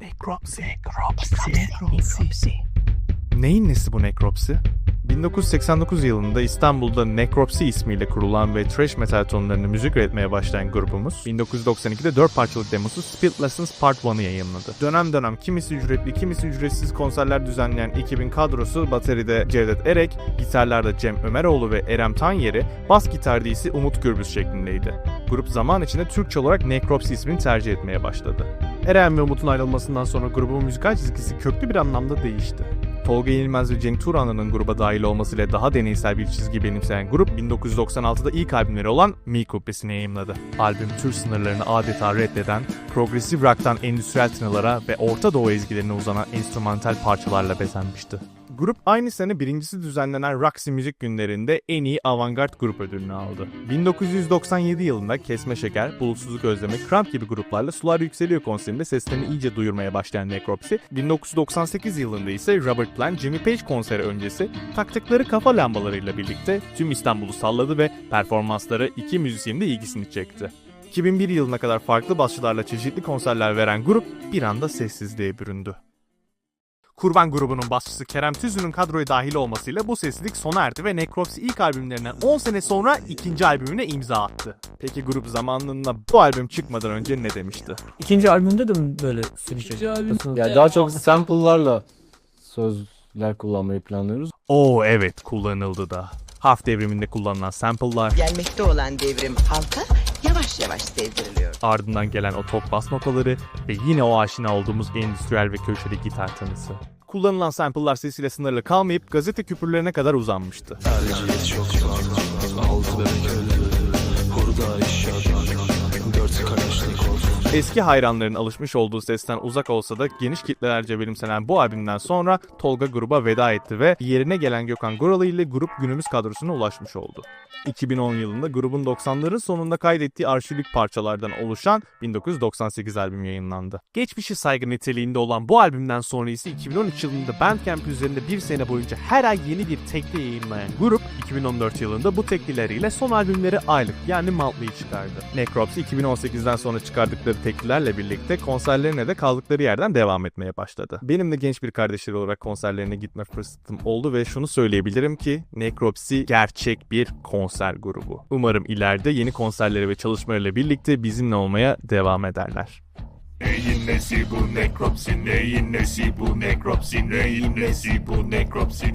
Nekropsi. Nekropsi. Nekropsi. Neyin nesi bu nekropsi? 1989 yılında İstanbul'da Necropsy ismiyle kurulan ve thrash metal tonlarını müzik üretmeye başlayan grubumuz 1992'de 4 parçalık demosu Spirit Lessons Part 1'ı yayınladı. Dönem dönem kimisi ücretli kimisi ücretsiz konserler düzenleyen ekibin kadrosu bateride Cevdet Erek, gitarlarda Cem Ömeroğlu ve Erem Tanyeri, bas gitarda ise Umut Gürbüz şeklindeydi. Grup zaman içinde Türkçe olarak Necropsy ismini tercih etmeye başladı. Eren ve Umut'un ayrılmasından sonra grubun müzikal çizgisi köklü bir anlamda değişti. Tolga Yenilmez ve Cenk Turan'ın gruba dahil olmasıyla daha deneysel bir çizgi benimseyen grup 1996'da ilk albümleri olan Mi Kubbesi'ni yayımladı. Albüm tür sınırlarını adeta reddeden, progresif rock'tan endüstriyel tınılara ve Orta Doğu ezgilerine uzanan enstrümantal parçalarla bezenmişti. Grup aynı sene birincisi düzenlenen Roxy Müzik Günlerinde en iyi avantgard grup ödülünü aldı. 1997 yılında Kesme Şeker, Bulutsuzluk Özlemi, Kramp gibi gruplarla Sular Yükseliyor konserinde seslerini iyice duyurmaya başlayan Necropsy, 1998 yılında ise Robert Plant, Jimmy Page konseri öncesi taktıkları kafa lambalarıyla birlikte tüm İstanbul'u salladı ve performansları iki müzisyenin de ilgisini çekti. 2001 yılına kadar farklı basçılarla çeşitli konserler veren grup bir anda sessizliğe büründü. Kurban grubunun basçısı Kerem Tüzün'ün kadroya dahil olmasıyla bu sessizlik sona erdi ve Necropsy ilk albümlerinden 10 sene sonra ikinci albümüne imza attı. Peki grup zamanında bu albüm çıkmadan önce ne demişti? İkinci albümde de mi böyle sürecek? İkinci albüm- Aslında- Ya daha çok sample'larla sözler kullanmayı planlıyoruz. Oo evet kullanıldı da. Harf devriminde kullanılan sample'lar, Gelmekte olan devrim halka yavaş yavaş sevdiriliyor. Ardından gelen o tok bas notaları ve yine o aşina olduğumuz endüstriyel ve köşeli gitar tanısı. Kullanılan sample'lar sesiyle sınırlı kalmayıp gazete küpürlerine kadar uzanmıştı. Eski hayranların alışmış olduğu sesten uzak olsa da geniş kitlelerce benimsenen bu albümden sonra Tolga gruba veda etti ve yerine gelen Gökhan Goralı ile grup günümüz kadrosuna ulaşmış oldu. 2010 yılında grubun 90'ların sonunda kaydettiği arşivlik parçalardan oluşan 1998 albüm yayınlandı. Geçmişi saygı niteliğinde olan bu albümden sonra ise 2013 yılında Bandcamp üzerinde bir sene boyunca her ay yeni bir tekli yayınlayan grup 2014 yılında bu teklileriyle son albümleri aylık yani monthly'yi çıkardı. Necropsy 2018'den sonra çıkardıkları teklilerle birlikte konserlerine de kaldıkları yerden devam etmeye başladı. Benim de genç bir kardeşleri olarak konserlerine gitme fırsatım oldu ve şunu söyleyebilirim ki Necropsy gerçek bir konser grubu. Umarım ileride yeni konserleri ve çalışmalarıyla birlikte bizimle olmaya devam ederler. Neyin nesi bu nekropsi, neyin nesi bu nekropsi, neyin nesi bu nekropsi.